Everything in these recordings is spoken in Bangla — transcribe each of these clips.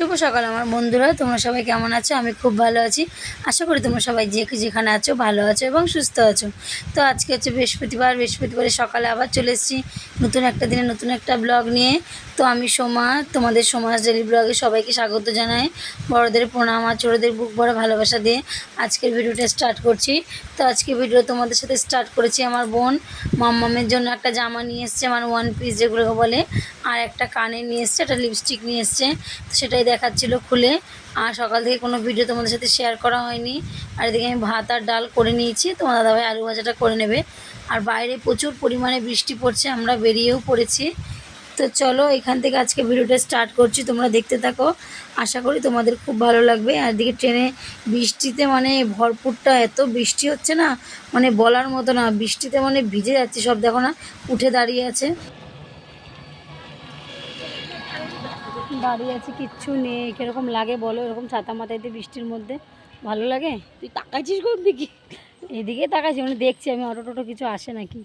শুভ সকাল আমার বন্ধুরা, তোমরা সবাই কেমন আছো? আমি খুব ভালো আছি। আশা করি তোমরা সবাই যে যেখানে আছো ভালো আছো এবং সুস্থ আছো। তো আজকে হচ্ছে বৃহস্পতিবার বৃহস্পতিবারের সকালে আবার চলে এসেছি নতুন একটা দিনে, নতুন একটা ব্লগ নিয়ে। তো আমি সোমা, তোমাদের সমাজ ডেলি ব্লগে সবাইকে স্বাগত জানাই। বড়দের প্রণাম আর ছোটোদের বুক ভরা ভালোবাসা দিয়ে আজকের ভিডিওটা স্টার্ট করছি। তো আজকে ভিডিও তোমাদের সাথে স্টার্ট করেছি আমার বোন। মাম্মামের জন্য একটা জামা নিয়ে এসছে মানে ওয়ান পিস যেগুলোকে বলে, আর একটা কানে নিয়ে এসছে, একটা লিপস্টিক নিয়ে এসছে। তো সেটাই দেখাচ্ছিল খুলে। আর সকাল থেকে কোনো ভিডিও তোমাদের সাথে শেয়ার করা হয়নি। আর এদিকে আমি ভাত আর ডাল করে নিয়েছি। তোমার দাদাভাই আলু ভাজাটা করে নেবে। আর বাইরে প্রচুর পরিমাণে বৃষ্টি পড়ছে, আমরা বেরিয়েও পড়েছি। তো চলো, এখান থেকে আজকে ভিডিওটা স্টার্ট করছি। তোমরা দেখতে থাকো। আশা করি তোমাদের খুব ভালো লাগবে। আর দিকে ট্রেনে বৃষ্টিতে মানে ভরপুরটা এত বৃষ্টি হচ্ছে না মানে বলার মতো না। বৃষ্টিতে মানে ভিজে যাচ্ছে সব। দেখো না, উঠে দাঁড়িয়ে আছে। দাঁড়িয়ে আছি কিচ্ছু নেই। কীরকম লাগে বলো এরকম ছাতা মাথায় দিয়ে বৃষ্টির মধ্যে। ভালো লাগে? তুই তাকাইছিস কোন দিকে? এদিকে তাকাইছি মানে দেখছি আমি অটো টোটো কিছু আসে নাকি?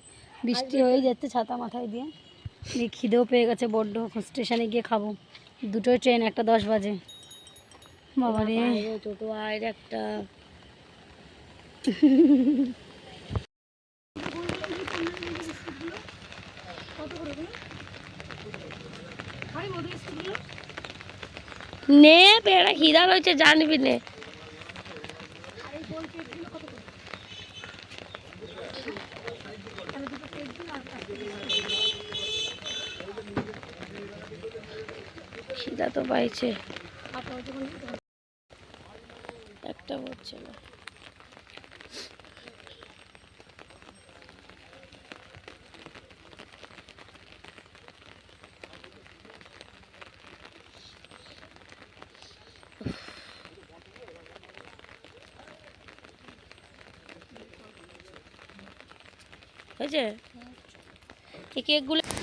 বৃষ্টি হয়ে যাচ্ছে ছাতা মাথায় দিয়ে। দিয়ে খিদেও পেয়ে গেছে বড্ড স্টেশনে গিয়ে খাব। দুটোই ট্রেন একটা দশ বাজে। বাবা রে টোটো আয়ের একটা। নে পেড়া খিদা রয়েছে জানবি নে। খিদা তো পাইছে একটা হচ্ছে না হয়েছে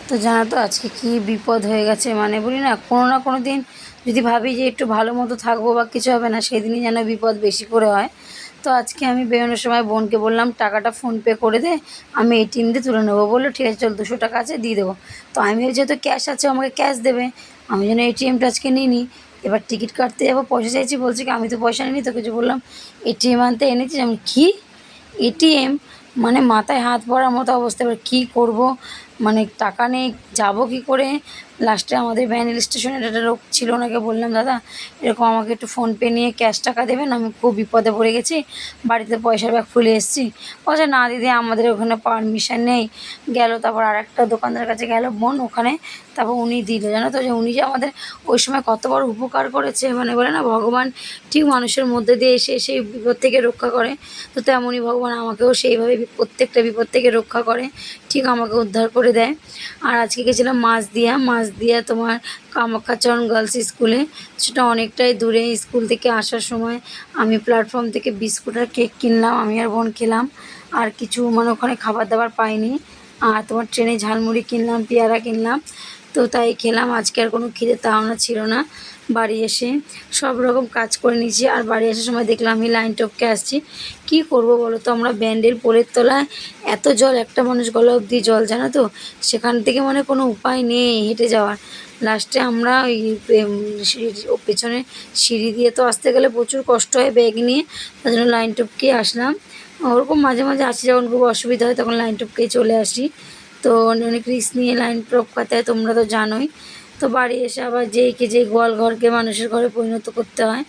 তো জানো তো আজকে কি বিপদ হয়ে গেছে মানে বলি না, কোনো না কোনো দিন যদি ভাবি যে একটু ভালো মতো থাকব বা কিছু হবে না, সেদিনই যেন বিপদ বেশি করে হয়। তো আজকে আমি বেরোনোর সময় বোনকে বললাম, টাকাটা ফোনপে করে দে, আমি এটিএম দিয়ে তুলে নেব। বলল, ঠিক আছে, চল, দুশো টাকা আছে, দিয়ে দেবো। তো আমি যেহেতু ক্যাশ আছে, আমাকে ক্যাশ দেবে। আমি যেন এটিএমটা আজকে নিই নি এবার টিকিট কাটতে যাব, পয়সা চাইছি, বলছি কি, আমি তো পয়সা নিই তোকে কিছু বললাম এটিএম আনতে এনেছি। আমি কি? এটিএম মানে মাথায় হাত পড়ার মতো অবস্থা এবার কী করব? মানে টাকা নেই যাব কি করে? লাস্টে আমাদের ভ্যানিল স্টেশনে একটা লোক ছিল, ওনাকে বললাম, দাদা, এরকম আমাকে একটু ফোনপে নিয়ে ক্যাশ টাকা দেবেন, আমি খুব বিপদে পড়ে গেছি, বাড়িতে পয়সার ব্যাগ খুলে এসেছি। পয়সা না দিদি, আমাদের ওখানে পারমিশন নেই। গেল, তারপর আর একটা দোকানদার কাছে গেল বোন ওখানে, তারপর উনি দিল। জানো তো, যে উনি যে আমাদের ওই সময় কত বড় উপকার করেছে মানে বলে না, ভগবান ঠিক মানুষের মধ্যে দিয়ে এসে সেই বিপদ থেকে রক্ষা করে। তো তেমনই ভগবান আমাকেও সেইভাবে প্রত্যেকটা বিপদ থেকে রক্ষা করে, ঠিক আমাকে উদ্ধার করে। দেয়। আর আজকে গেছিলাম মাছ দিয়া মাছ দিয়া তোমার কামাখ্যাচরণ গার্লস স্কুলে সেটা অনেকটাই দূরে। স্কুল থেকে আসার সময় আমি প্ল্যাটফর্ম থেকে বিস্কুট আর কেক কিনলাম। আমি আর বোন খেলাম। আর কিছু মানে ওখানে খাবার দাবার পাইনি। আর তোমার ট্রেনে ঝালমুড়ি কিনলাম, পেয়ারা কিনলাম। তো তাই খেলাম। আজকে আর কোনো খিদে তাওনা ছিল না। বাড়ি এসে সব রকম কাজ করে নিয়েছি। আর বাড়ি আসার সময় দেখলাম আমি লাইন টপকে আসছি। কি করব বলো তো? আমরা ব্যান্ডেল পোলের তলায় এত জল, একটা মানুষ গলা অবধি জল, জানো তো? সেখান থেকে মানে কোনো উপায় নেই হেঁটে যাওয়ার। লাস্টে আমরা ওই পেছনে সিঁড়ি দিয়ে তো আসতে গেলে প্রচুর কষ্ট হয় ব্যাগ নিয়ে। তার জন্য লাইন টপকে আসলাম। ওরকম মাঝে মাঝে আসি যখন খুব অসুবিধা হয় তখন লাইন টপকেই চলে আসি। তো অনেক রিস্ক নিয়ে লাইন টপকাতে হয়, তোমরা তো জানোই। তো বাড়ি এসে আবার যেইকে যেই গোয়াল ঘরকে মানুষের ঘরে পরিণত করতে হয়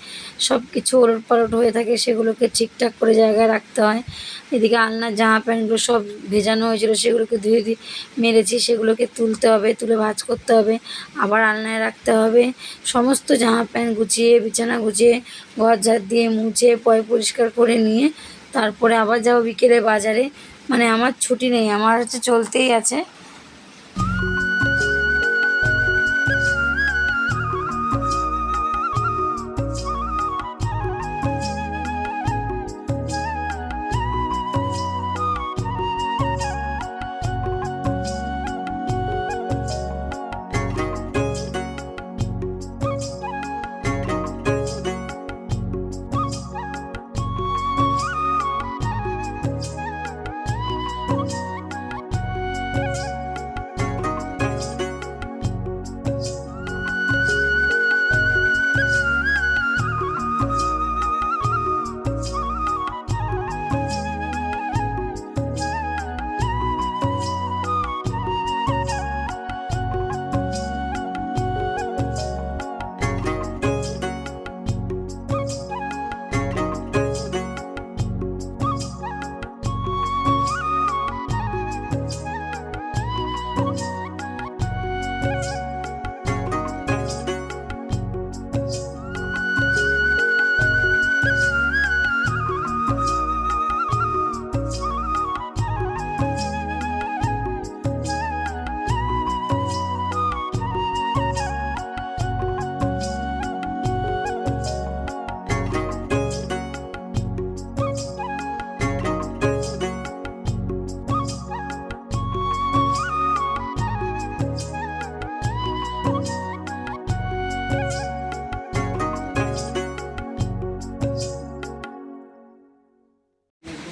সব কিছু ওলট পালট হয়ে থাকে, সেগুলোকে ঠিকঠাক করে জায়গায় রাখতে হয়। এদিকে আলনার জামা প্যান্টগুলো সব ভেজানো হয়েছিল, সেগুলোকে ধুয়ে দিয়ে মেরেছি, সেগুলোকে তুলতে হবে, তুলে ভাজ করতে হবে, আবার আলনায় রাখতে হবে। সমস্ত জামা প্যান্ট গুছিয়ে, বিছানা গুছিয়ে, ঘর ঝাড় দিয়ে মুছে, পয় পরিষ্কার করে নিয়ে, তারপরে আবার যাব বিকেলে বাজারে। মানে আমার ছুটি নেই, আমার হচ্ছে চলতেই আছে।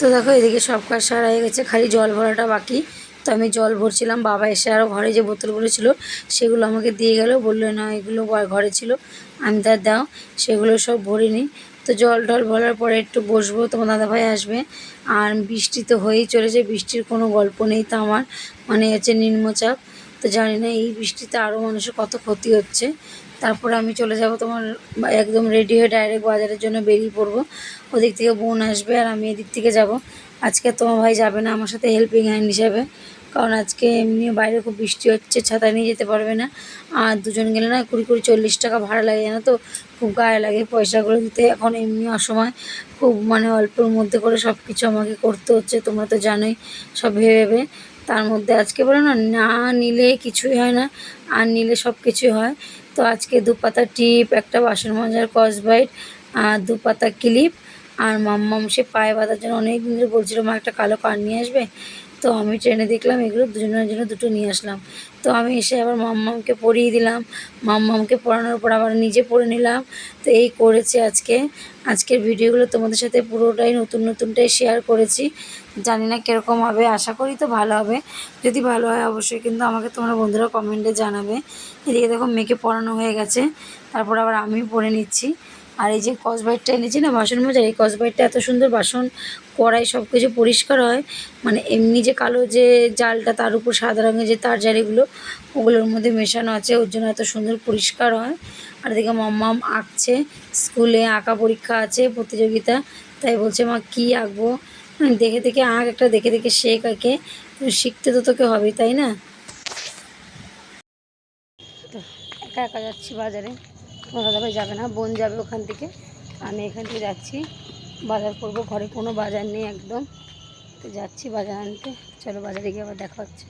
তো দেখো, এদিকে সব কাজ সারা হয়ে গেছে, খালি জল ভরাটা বাকি। তো আমি জল ভরছিলাম, বাবা এসে আরও ঘরে যে বোতলগুলো ছিল, সেগুলো আমাকে দিয়ে গেল, বলল, না, এগুলো ঘরে ছিল, আমি তার দাও, সেগুলো সব ভরিনি তো জল টল ভরার পরে একটু বসবো, তোমার দাদাভাই আসবে। আর বৃষ্টি তো হয়েই চলেছে, বৃষ্টির কোনো গল্প নেই তো আমার মানে হচ্ছে নিম্নচাপ। তো জানি না, এই বৃষ্টিতে আরও মানুষের কত ক্ষতি হচ্ছে। তারপরে আমি চলে যাব তোমার একদম রেডি হয়ে ডাইরেক্ট বাজারের জন্য বেরিয়ে পড়ব। ওদিক থেকে বোন আসবে আর আমি এদিক থেকে যাব। আজকে তোমার ভাই যাবে না, আমার সাথে হেল্পিং হ্যান্ড হিসাবে। কারণ আজকে এমনি বাইরে খুব বৃষ্টি হচ্ছে, ছাতা নিয়ে যেতে পারবে না। আর দুজন গেলে না কুড়ি কুড়ি চল্লিশ টাকা ভাড়া লাগে, জানো তো? খুব গায়ে লাগে পয়সাগুলো দিতে। এখন এমনি অসময়। খুব মানে অল্পের মধ্যে করে সব কিছু আমাকে করতে হচ্ছে, তোমরা তো জানোই, সব ভেবে তার মধ্যে আজকে বলো না না নিলে কিছুই হয় না, আর নিলে সব কিছুই হয়। তো আজকে দু পাতা টিপ, একটা বাসন মাজার কসবাইট আর দু পাতা ক্লিপ, আর মাম্মাম সে পায়ে বাঁধার জন্য অনেক দিন ধরে বলছিল, মা, একটা কালো কান নিয়ে আসবে? তো আমি ট্রেনে দেখলাম এগুলো দুজনের জন্য দুটো নিয়ে আসলাম। তো আমি এসে আবার মাম্মামকে পরিয়ে দিলাম। মাম্মামকে পরানোর পর আবার নিজে পরে নিলাম। তো এই করেছি আজকে। আজকের ভিডিওগুলো তোমাদের সাথে পুরোটাই নতুন নতুনটাই শেয়ার করেছি। জানি না কীরকম হবে, আশা করি তো ভালো হবে। যদি ভালো হয় অবশ্যই কিন্তু আমাকে তোমরা বন্ধুরা কমেন্টে জানাবে। এদিকে দেখো মেয়েকে পড়ানো হয়ে গেছে। তারপর আবার আমি পরে নিচ্ছি। আর এই যে কসবাইটটা এনেছি না বাসন মাজার, এই কসবাইটটা এত সুন্দর বাসন কড়াই সব কিছু পরিষ্কার হয় মানে এমনি যে কালো যে জালটা তার উপর সাদা রঙের যে তার জালিগুলো, ওগুলোর মধ্যে মেশানো আছে, ওর জন্য এত সুন্দর পরিষ্কার হয়। আর এদিকে মাম্মাম আঁকছে, স্কুলে আঁকা পরীক্ষা আছে, প্রতিযোগিতা, তাই বলছে, মা, কী আঁকবো? দেখে দেখে আঁক, একটা দেখে দেখে শেখ আঁকে শিখতে তো তোকে হবেই, তাই না? তো একা একা যাচ্ছি বাজারে দাদাভাই যাবে না, বোন যাবে ওখান থেকে, আমি এখান থেকে যাচ্ছি। বাজার করব, ঘরে কোনো বাজার নেই একদম। তো যাচ্ছি বাজার আনতে। চলো বাজারে গিয়ে আবার দেখা হচ্ছে।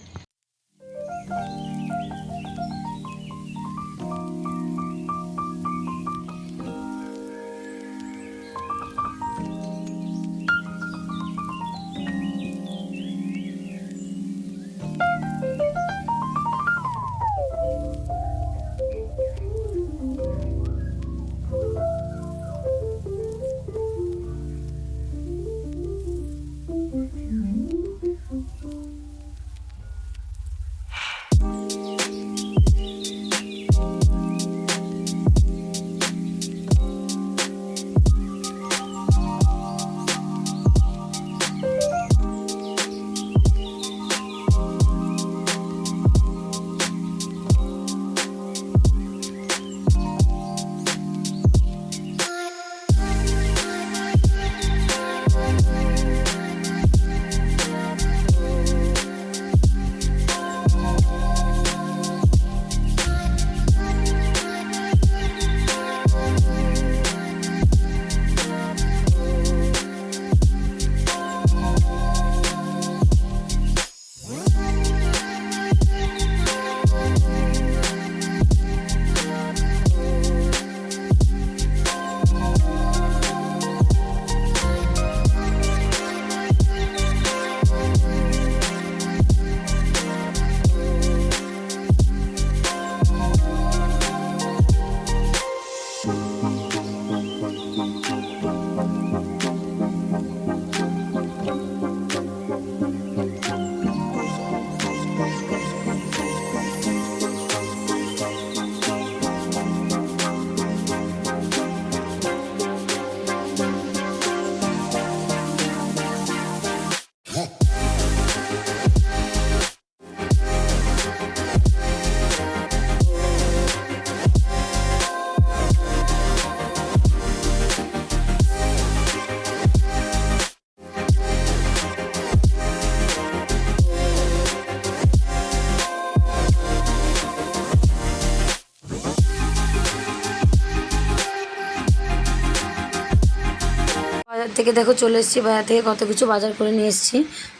বাজার থেকে দেখো চলে এসেছি, বাজার থেকে কত কিছু বাজার করে নিয়ে এসেছি।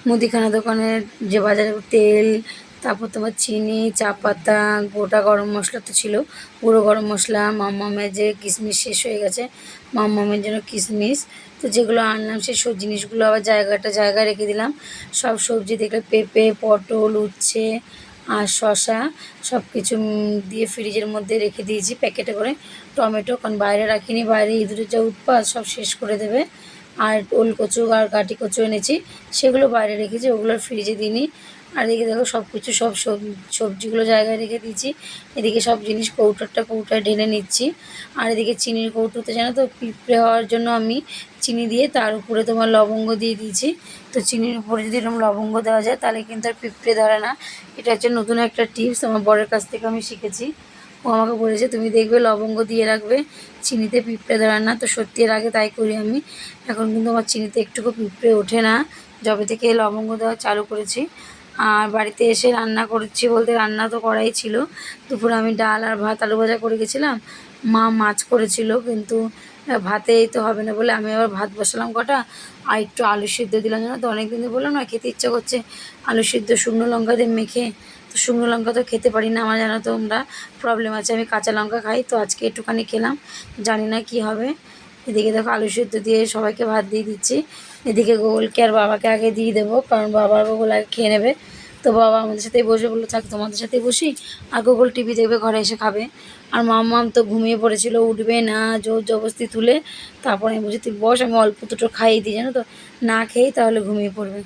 মুদিখানা দোকানের যে বাজারের তেল, তারপর তোমার চিনি, চা পাতা, গোটা গরম মশলা তো ছিল। গুঁড়ো গরম মশলা, মাম্মামের যে কিশমিশ শেষ হয়ে গেছে, মাম্মামের জন্য কিশমিশ তো যেগুলো আনলাম সেই সব জিনিসগুলো আবার জায়গাটা জায়গায় রেখে দিলাম। সব সবজি দেখলে পেঁপে, পটল, উচ্ছে আর শশা সব কিছু দিয়ে ফ্রিজের মধ্যে রেখে দিয়েছি প্যাকেটে করে। টমেটো কারণ বাইরে রাখিনি, বাইরে ইঁদুরের যা উৎপাত সব শেষ করে দেবে। আর ওল কচু আর গাটি কচু এনেছি, সেগুলো বাইরে রেখেছি, ওগুলো ফ্রিজে দিইনি। আর এদিকে দেখো সব কিছু সব সব- সবজিগুলো জায়গায় রেখে দিয়েছি। এদিকে সব জিনিস কৌটোরটা কৌটায় ঢেলে নিচ্ছি। আর এদিকে চিনির কৌটোতে জানো তো, পিঁপড়ে হওয়ার জন্য আমি চিনি দিয়ে তার উপরে তোমার লবঙ্গ দিয়ে দিয়েছি। তো চিনির উপরে যদি এরকম লবঙ্গ দেওয়া যায়, তাহলে কিন্তু আর পিঁপড়ে ধরে না। এটা হচ্ছে নতুন একটা টিপস আমার বরের কাছ থেকে আমি শিখেছি। ও আমাকে বলেছে, তুমি দেখবে লবঙ্গ দিয়ে রাখবে, চিনিতে পিঁপড়ে ধরে না। তো সত্যি এর আগে তাই করি আমি। এখন কিন্তু আমার চিনিতে একটুকু পিঁপড়ে ওঠে না। যবে থেকে লবঙ্গ দেওয়া চালু করেছি। আর বাড়িতে এসে রান্না করছি বলতে রান্না তো করাই ছিল। দুপুরে আমি ডাল আর ভাত আলু ভাজা করে গেছিলাম। মা মাছ করেছিল, কিন্তু ভাতেই তো হবে না বলে আমি আবার ভাত বসালাম কটা। আর একটু আলু সিদ্ধ দিলাম জানো তো অনেক দিন বললাম না, খেতে ইচ্ছা করছে। আলু সিদ্ধ, শুকনো লঙ্কা দিয়ে মেখে তো শুকনো লঙ্কা তো খেতে পারি না, আমার জানো তোমরা প্রবলেম আছে, আমি কাঁচা লঙ্কা খাই, তো আজকে একটুখানি খেলাম, জানি না কি হবে। এদিকে দেখো আলু সিদ্ধ দিয়ে সবাইকে ভাত দিয়ে দিচ্ছি, এদিকে গোগলকে আর বাবাকে আগে দিয়ে দেবো, কারণ বাবার গোগল আগে খেয়ে নেবে। তো বাবা আমাদের সাথেই বসে বলল, থাক, তোমাদের সাথেই বসি। আর গোগল টিভি দেখবে, ঘরে এসে খাবে। আর মাম তো ঘুমিয়ে পড়েছিল, উঠবে না, জোর জবরদস্তি তুলে। তারপরে আমি বলছি, তুই বস, আমি অল্প দুটো খাইয়ে দিই, জানো তো? না খেয়েই তাহলে ঘুমিয়ে পড়বে।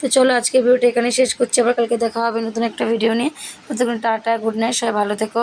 তো চলো আজকে ভিডিওটা এখানে শেষ করছি। আবার কালকে দেখা হবে নতুন একটা ভিডিও নিয়ে। ততক্ষণ টাটা গুড নাইট সবাই ভালো থেকো।